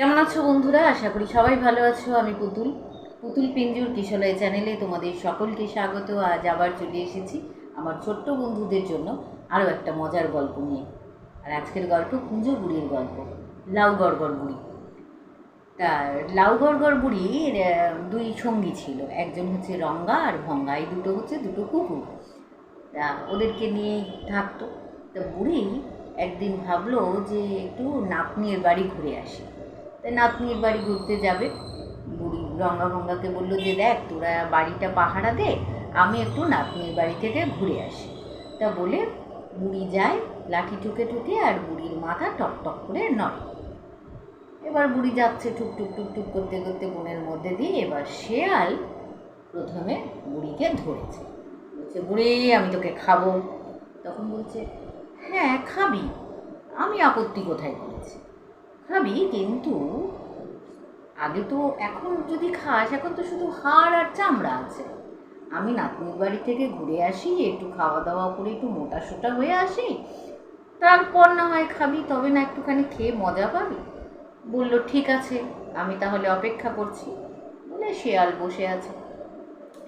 কেমন আছো বন্ধুরা? আশা করি সবাই ভালো আছো। আমি পুতুল। পুতুল পিঞ্জুর কিশলয় চ্যানেলে তোমাদের সকলকে স্বাগত। আজ আবার চলে এসেছি আমার ছোট্ট বন্ধুদের জন্য আরও একটা মজার গল্প নিয়ে। আর আজকের গল্প কুঞ্জো বুড়ির গল্প, লাউ গড়গড় বুড়ি। তা লাউ গড়গড় বুড়ির দুই সঙ্গী ছিল। একজন হচ্ছে রঙ্গা আর ভঙ্গা। এই দুটো হচ্ছে দুটো কুকুর। তা ওদেরকে নিয়েই থাকতো। তা বুড়ি একদিন ভাবলো যে একটু নাতনির বাড়ি ঘুরে আসি। তাই নাতনির বাড়ি ঘুরতে যাবে। বুড়ি গঙ্গা ভঙ্গাকে বলল, যে দেখ, তোরা বাড়িটা পাহারা দে, আমি একটু নাতনির বাড়ি থেকে ঘুরে আসি। তা বলে বুড়ি যায়, লাঠি ঠুকে ঠুকে আর বুড়ির মাথা টক টক করে নড়ে। এবার বুড়ি যাচ্ছে টুক টুক টুক টুক করতে করতে বনের মধ্যে দিয়ে, এবার শেয়াল প্রথমে বুড়িকে ধরেছে। বলছে, বুড়ি, আমি তোকে খাব। তখন বলছে হ্যাঁ খাবি। আমি আপত্তি কোথায় করেছি? খাবি কিন্তু আগে তো এখন যদি খাস, এখন তো শুধু হাড় আর চামড়া আছে। আমি নাতনির বাড়ি থেকে ঘুরে আসি, একটু খাওয়া দাওয়া করে একটু মোটা সোটা হয়ে আসি। তারপর না হয় খাবি, তবে না একটুখানি খেয়ে মজা পাবি। বলল, ঠিক আছে, আমি তাহলে অপেক্ষা করছি। বলে শেয়াল বসে আছে।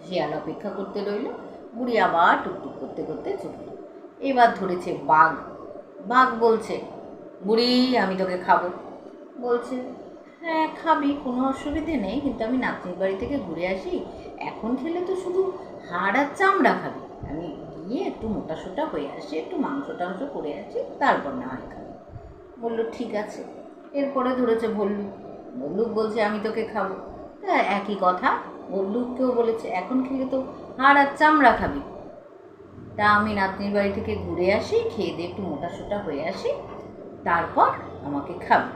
শিয়াল অপেক্ষা করতে রইল, বুড়ি আবার টুকটুক করতে করতে চলল। এবার ধরেছে বাঘ। বাঘ বলছে, বুড়ি, আমি তোকে খাব। বলছে হ্যাঁ খাবি, কোনো অসুবিধে নেই, কিন্তু আমি নাতনির বাড়ি থেকে ঘুরে আসি। এখন খেলে তো শুধু হাড় আর চামড়া খাবি। আমি গিয়ে একটু মোটা সোটা হয়ে আসি, একটু মাংস টাংস করে আসি, তারপর না হয় খাবি। বলল, ঠিক আছে। এরপরে ধরেছে ভল্লুক ভল্লুক বলছে, আমি তোকে খাব। তা একই কথা ভল্লুককেও বলেছে, এখন খেলে তো হাড় আর চামড়া খাবি। তা আমি নাতনির বাড়ি থেকে ঘুরে আসি, খেয়ে দিয়ে একটু মোটা সোটা হয়ে আসি, তারপর আমাকে খাবি।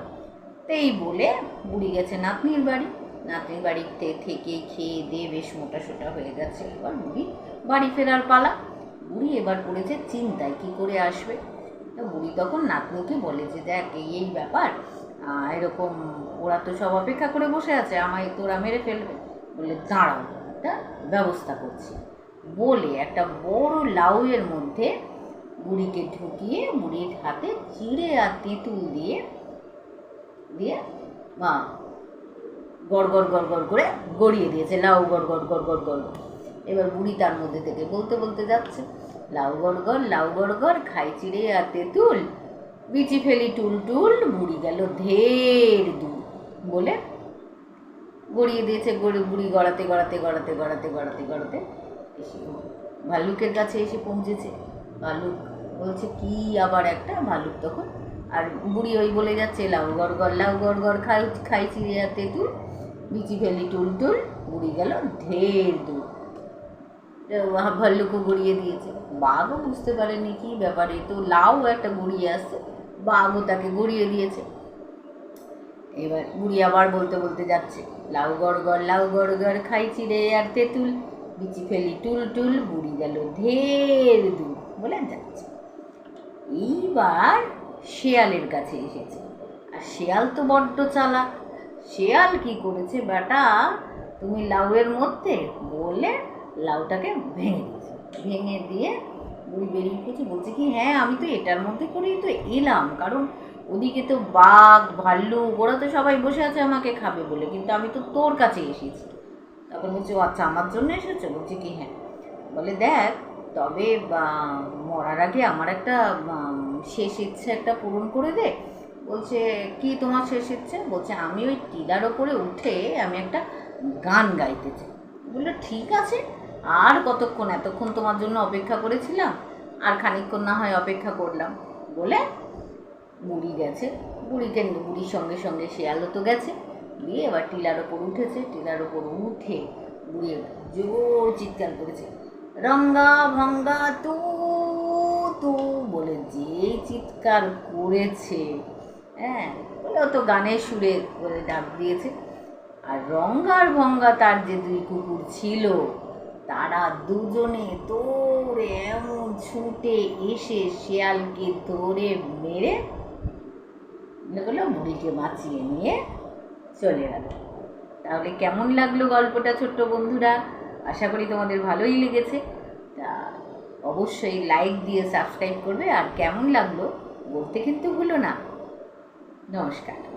এই বলে বুড়ি গেছে নাতনির বাড়ি। নাতনির বাড়িতে থেকে খেয়ে দিয়ে বেশ মোটা সোটা হয়ে গেছে। এবার বুড়ি বাড়ি ফেরার পালা। বুড়ি এবার পড়েছে চিন্তায় কি করে আসবে? তো বুড়ি তখন নাতনিকে বলে যে, দেখ, এই এই ব্যাপার এরকম ওরা তো সব অপেক্ষা করে বসে আছে, আমায় তোরা মেরে ফেলবে। বলে, দাঁড়াও, একটা ব্যবস্থা করছি। বলে একটা বড় লাউয়ের মধ্যে বুড়িকে ঢুকিয়ে বুড়ির হাতে চিড়ে আর তেঁতুল দিয়ে দিয়ে মা গড় গড় গড় গড় করে গড়িয়ে দিয়েছে, লাউ গড় গড় গড় গড় গড়। এবার বুড়ি তার মধ্যে থেকে বলতে বলতে যাচ্ছে, লাউ গড় গড়, লাউ গড় গড়, খাই চিড়ে আর তেঁতুল। বিচি ফেলি টুল টুল, বুড়ি গেল ধের দূর বলে গড়িয়ে দিয়েছে, গড়ে, বুড়ি গড়াতে গড়াতে গড়াতে গড়াতে গড়াতে গড়াতে এসে ভাল্লুকের কাছে এসে পৌঁছেছে। ভাল্লুক বলছে, কি আবার একটা? ভাল্লুক তখন আর বুড়ি ওই বলে যাচ্ছে, লাউ গড় গড়, লাউ গড় গড়, খাই খাই চিড়ে আর তেঁতুল বিচি ফেলি, টুল টুল। বুড়ি গেল ঢের দূর। ভাল্লুকও গড়িয়ে দিয়েছে। বাঘও বুঝতে পারেনি কি ব্যাপারে। তো লাউ একটা গড়িয়ে আসছে, বাঘও তাকে গড়িয়ে দিয়েছে। এবার বুড়ি আবার বলতে বলতে যাচ্ছে, লাউ গড় গড়, লাউ গড় গড়, খাই চিড়ে আর তেঁতুল, বিচি ফেলি, টুল টুল। বুড়ি গেল ধের দূর, বলে যাচ্ছে। এইবার শেয়ালের কাছে এসেছে। আর শেয়াল তো বড্ড চালাক। শেয়াল কি করেছে বেটা? তুমি লাউয়ের মধ্যে বলে লাউটাকে ভেঙে দিয়েছে। ভেঙে দিয়ে বুড়ি বেরিয়ে পড়ছে। বলছে কি হ্যাঁ আমি তো এটার মধ্যে করেই তো এলাম। কারণ ওদিকে তো বাঘ, ভাল্লুক, ওরা তো সবাই বসে আছে আমাকে খাবে বলে। কিন্তু আমি তো তোর কাছে এসেছি। তখন বলছে, ও আচ্ছা আমার জন্য এসেছ? বলছে কি হ্যাঁ। বলে, দেখ তবে মরার আগে আমার একটা শেষ ইচ্ছে একটা পূরণ করে দে। বলছে, কি তোমার শেষ ইচ্ছে? বলছে, আমি ওই টিলার ওপরে উঠে আমি একটা গান গাইতে চাই। বলল, ঠিক আছে। আর কতক্ষণ? এতক্ষণ তোমার জন্য অপেক্ষা করেছিলাম। আর খানিকক্ষণ না হয় অপেক্ষা করলাম। বলে বুড়ি গেছে। বুড়িকে বুড়ির সঙ্গে সঙ্গে শেয়ালও তো গেছে। দিয়ে এবার টিলার ওপর উঠেছে। টিলার ওপর উঠে বুড়ি জোর চিৎকার করেছে। রঙ্গা ভঙ্গা তু তু বলে যে চিৎকার করেছে। হ্যাঁ বলে ও তো গানের সুরে বলে ডাক দিয়েছে। আর রঙ্গার ভঙ্গা তার যে দুই কুকুর ছিল, তারা দুজনে তোরে এমন ছুটে এসে শেয়ালকে ধরে মেরে এগুলো বুড়িকে বাঁচিয়ে নিয়ে চলে গেল। তাহলে কেমন লাগল গল্পটা ছোট্ট বন্ধুরা? আশা করি তোমাদের ভালোই লেগেছে। তা অবশ্যই লাইক দিয়ে সাবস্ক্রাইব করবে। আর কেমন লাগল, বলতে কিন্তু ভুলো না। নমস্কার।